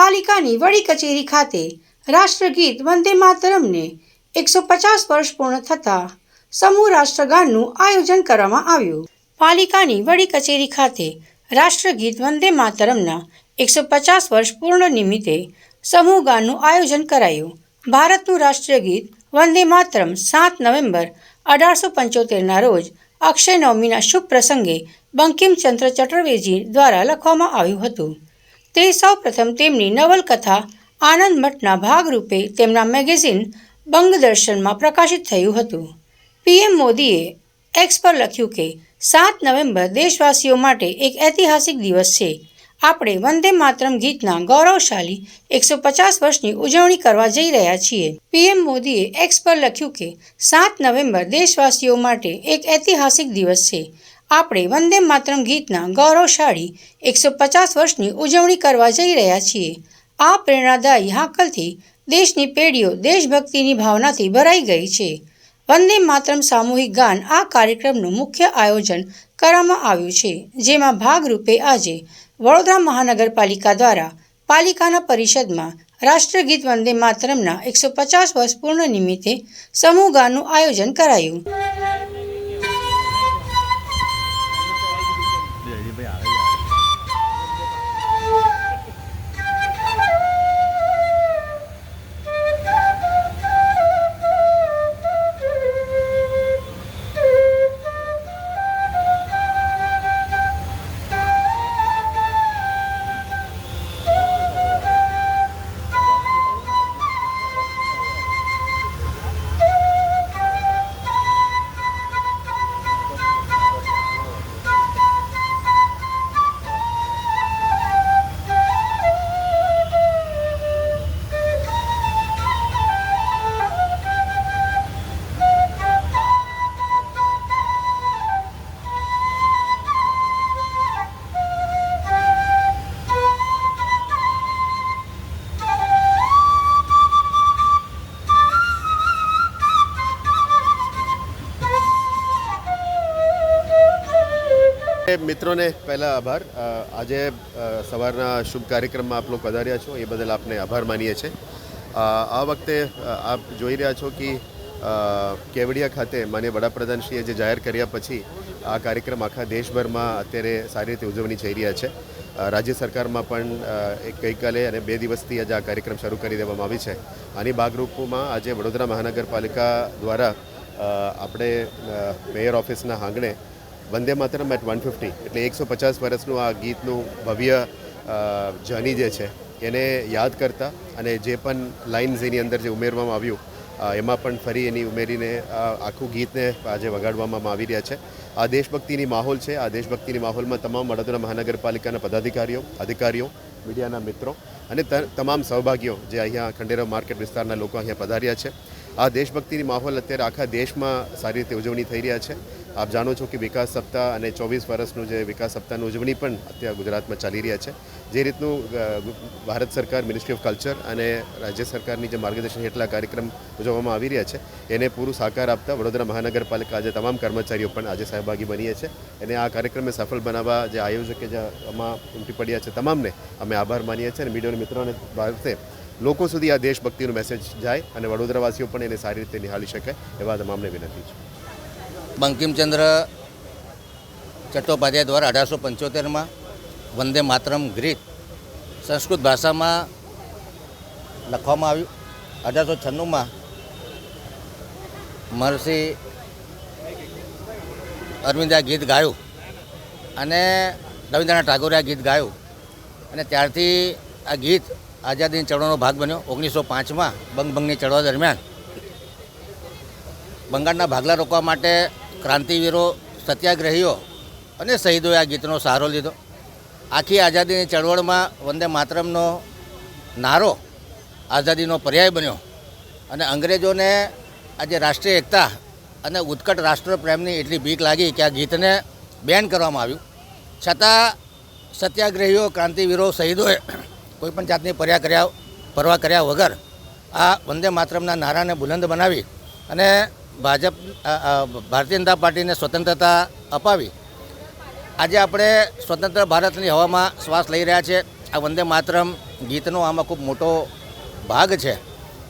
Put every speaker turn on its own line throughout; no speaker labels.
પાલિકાની વડી કચેરી ખાતે રાષ્ટ્રગીત વંદે માતરમને એકસો પચાસ વર્ષ પૂર્ણ થતાં સમૂહ રાષ્ટ્રગાનનું આયોજન કરવામાં આવ્યું. પાલિકાની વડી કચેરી ખાતે રાષ્ટ્રગીત વંદે માતરમના એકસો પચાસ વર્ષ પૂર્ણ નિમિત્તે સમૂહ ગાનનું આયોજન કરાયું. ભારતનું રાષ્ટ્રીય ગીત વંદે માતરમ સાત નવેમ્બર અઢારસો પંચોતેરના રોજ અક્ષય નવમીના શુભ પ્રસંગે બંકિમચંદ્ર ચટર્વેજી દ્વારા લખવામાં આવ્યું હતું. તે સૌ પ્રથમ તેમની નવલકથા આનંદ મઠના ભાગરૂપે તેમના મેગેઝિન બંગદર્શનમાં પ્રકાશિત થયું હતું. પીએમ મોદીએ એક્સ પર લખ્યું કે, સાત નવેમ્બર દેશવાસીઓ માટે એક ઐતિહાસિક દિવસ છે. આપણે વંદે માતરમ ગીતના ગૌરવશાળી એકસો પચાસ વર્ષની ઉજવણી કરવા જઈ રહ્યા છીએ. પીએમ મોદીએ એક્સ પર લખ્યું કે, સાત નવેમ્બર દેશવાસીઓ માટે એક ઐતિહાસિક દિવસ છે. આપણે વંદે માતરમ ગીતના ગૌરવશાળી એકસો પચાસ વર્ષની ઉજવણી કરવા જઈ રહ્યા છીએ. આ પ્રેરણાદાયી હાકલથી દેશની પેઢીઓ દેશભક્તિની ભાવનાથી ભરાઈ ગઈ છે. વંદે માતરમ સામૂહિક ગાન આ કાર્યક્રમનું મુખ્ય આયોજન કરવામાં આવ્યું છે, જેમાં ભાગરૂપે આજે વડોદરા મહાનગરપાલિકા દ્વારા પાલિકાના પરિષદમાં રાષ્ટ્રગીત વંદે માતરમના એકસો પચાસ વર્ષ પૂર્ણ નિમિત્તે સમૂહ ગાનનું આયોજન કરાયું.
મિત્રોને પહેલાં આભાર. આજે સવારના શુભ કાર્યક્રમમાં આપ લોકો પધાર્યા છો, એ બદલ આપને આભાર માનીએ છીએ. આ વખતે આપ જોઈ રહ્યા છો કે કેવડિયા ખાતે માન્ય વડાપ્રધાનશ્રીએ જે જાહેર કર્યા પછી આ કાર્યક્રમ આખા દેશભરમાં અત્યારે સારી રીતે ઉજવણી થઈ રહ્યા છે. રાજ્ય સરકારમાં પણ એક ગઈકાલે અને બે દિવસથી આજે આ કાર્યક્રમ શરૂ કરી દેવામાં આવી છે. આની ભાગરૂપમાં આજે વડોદરા મહાનગરપાલિકા દ્વારા આપણે મેયર ઓફિસના આંગણે Vande Mataram at one fifty એટલે એકસો પચાસ વર્ષનું આ ગીતનું ભવ્ય જર્ની જે છે, એને યાદ કરતા અને જે પણ લાઇન્સ એની અંદર જે ઉમેરવામાં આવ્યું એમાં પણ ફરી એની ઉમેરીને આખું ગીતને આજે વગાડવામાં આવી રહ્યા છે. આ દેશભક્તિની માહોલ છે. આ દેશભક્તિની માહોલમાં તમામ વડોદરા મહાનગરપાલિકાના પદાધિકારીઓ, અધિકારીઓ, મીડિયાના મિત્રો અને તમામ સહભાગીઓ જે અહીંયા ખંડેરાવ માર્કેટ વિસ્તારના લોકો અહીંયા પધાર્યા છે. આ દેશભક્તિની માહોલ અત્યારે આખા દેશમાં સારી રીતે ઉજવણી થઈ રહ્યા છે. આપ જાણો છો કે વિકાસ સપ્તાહ અને ચોવીસ વર્ષનું જે વિકાસ સપ્તાહની ઉજવણી પણ અત્યારે ગુજરાતમાં ચાલી રહ્યા છે. જે રીતનું ભારત સરકાર મિનિસ્ટ્રી ઓફ કલ્ચર અને રાજ્ય સરકારની જે માર્ગદર્શન હેઠળ કાર્યક્રમ ઉજવવામાં આવી રહ્યા છે, એને પૂરું સાકાર આપતા વડોદરા મહાનગરપાલિકા આજે તમામ કર્મચારીઓ પણ આજે સહભાગી બનીએ છે. અને આ કાર્યક્રમને સફળ બનાવવા જે આયોજકે જે આમાં ઉમટી પડ્યા છે તમામને અમે આભાર માનીએ છીએ અને મીડિયાના મિત્રોને ભારતે લોકો સુધી આ દેશભક્તિનો મેસેજ જાય અને વડોદરાવાસીઓ પણ એને સારી રીતે નિહાળી શકે એવા તમામને વિનંતી છે.
બંકિમચંદ્ર ચટ્ટોપાધ્યાય દ્વારા અઢારસો પંચોતેરમાં વંદે માતરમ ગ્રીત સંસ્કૃત ભાષામાં લખવામાં આવ્યું. અઢારસો છન્નુંમાં મહર્ષિ અરવિંદે ગીત ગાયું અને રવિન્દ્રનાથ ટાગોરે આ ગીત ગાયું અને ત્યારથી આ ગીત આઝાદીની ચળવળનો ભાગ બન્યો. ઓગણીસો પાંચમાં બંગભંગની ચળવળ દરમિયાન બંગાળના ભાગલા રોકવા માટે ક્રાંતિવીરો, સત્યાગ્રહીઓ અને શહીદોએ આ ગીતનો સહારો લીધો. આખી આઝાદીની ચળવળમાં વંદે માતરમનો નારો આઝાદીનો પર્યાય બન્યો અને અંગ્રેજોને આજે રાષ્ટ્રીય એકતા અને ઉત્કટ રાષ્ટ્રપ્રેમની એટલી બીક લાગી કે આ ગીતને બેન કરવામાં આવ્યું. છતાં સત્યાગ્રહીઓ, ક્રાંતિવીરો, શહીદોએ કોઈપણ જાતની પર્યા કર્યા, પરવા કર્યા વગર આ વંદે માતરમના નારાને બુલંદ બનાવી અને ભાજપ ભારતીય જનતા પાર્ટીને સ્વતંત્રતા અપાવી. આજે આપણે સ્વતંત્ર ભારતની હવામાં શ્વાસ લઈ રહ્યા છે. આ વંદે માતરમ ગીતનો આમાં ખૂબ મોટો ભાગ છે.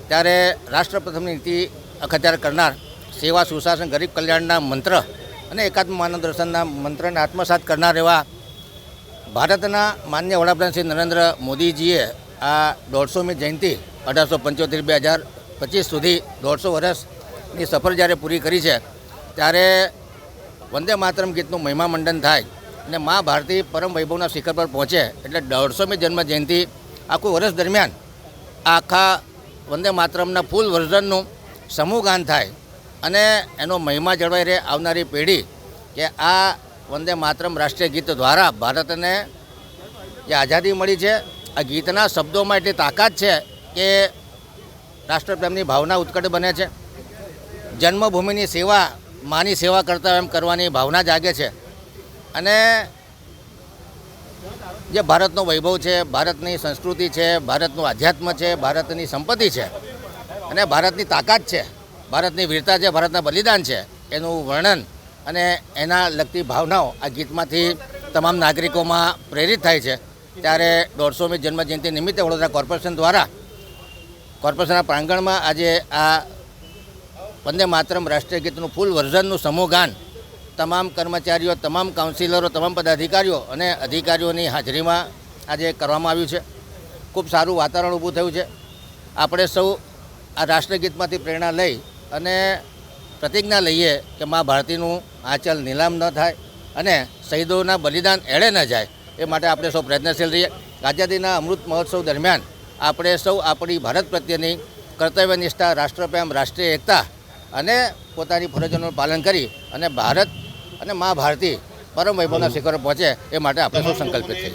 ત્યારે રાષ્ટ્રપ્રથમની નીતિ અખત્યાર કરનાર સેવા, સુશાસન, ગરીબ કલ્યાણના મંત્ર અને એકાત્મ માનવ દર્શનના મંત્રને આત્મસાત કરનાર એવા ભારતના માન્ય વડાપ્રધાન શ્રી નરેન્દ્ર મોદીજીએ આ દોઢસોમી જયંતિ અઢારસો પંચોતેર, બે હજાર પચીસ સુધી દોઢસો વર્ષની સફર જ્યારે પૂરી કરી છે, ત્યારે વંદે માતરમ ગીતનું મહિમા મંડન થાય અને મા ભારતી પરમ વૈભવના શિખર પર પહોંચે એટલે દોઢસોમી જન્મ જયંતિ આખું વર્ષ દરમિયાન આખા વંદે માતરમના ફૂલ વર્ઝનનું સમૂહ ગાન થાય અને એનો મહિમા જળવાઈ રહે આવનારી પેઢી કે આ વંદે માતરમ રાષ્ટ્રીય ગીત દ્વારા ભારતને જે આઝાદી મળી છે, આ ગીતના શબ્દોમાં એટલી તાકાત છે કે રાષ્ટ્રપ્રેમની ભાવના ઉત્કટ બને છે. જન્મભૂમિની સેવા, માની સેવા કરતા એમ કરવાની ભાવના જાગે છે. અને જે ભારતનો વૈભવ છે, ભારતની સંસ્કૃતિ છે, ભારતનું આધ્યાત્મ છે, ભારતની સંપત્તિ છે, અને ભારતની તાકાત છે, ભારતની વીરતા છે, ભારતના બલિદાન છે, એનું વર્ણન અને એના લગતી ભાવનાઓ આ ગીતમાંથી તમામ નાગરિકોમાં પ્રેરિત થાય છે. ત્યારે દોઢસોમી જન્મજયંતિ નિમિત્તે વડોદરા કોર્પોરેશન દ્વારા, કોર્પોરેશનના પ્રાંગણમાં આજે આ વંદે માતરમ રાષ્ટ્રીય ગીતનું ફૂલ વર્ઝનનું સમૂહગાન. તમામ કર્મચારીઓ, તમામ કાઉન્સિલરો તમામ પદાધિકારીઓ અને અધિકારીઓની હાજરીમાં આજે કરવામાં આવ્યું છે. ખૂબ સારું વાતાવરણ ઊભું થયું છે. આપણે સૌ આ રાષ્ટ્રગીતમાંથી પ્રેરણા લઈ અને પ્રતિજ્ઞા લઈએ કે મા ભારતીનું આંચલ નીલામ ન થાય અને શહીદોના બલિદાન એળે ન જાય એ માટે આપણે સૌ પ્રયત્નશીલ રહીએ. આઝાદીના અમૃત મહોત્સવ દરમિયાન આપણે સૌ આપણી ભારત પ્રત્યેની કર્તવ્યનિષ્ઠા, રાષ્ટ્રપ્રેમ, રાષ્ટ્રીય એકતા અને પોતાની ફરજોનું પાલન કરી અને ભારત અને મા ભારતી પરમ વૈભવના શિખરો પહોંચે એ માટે આપણે સૌ સંકલ્પિત થઈએ.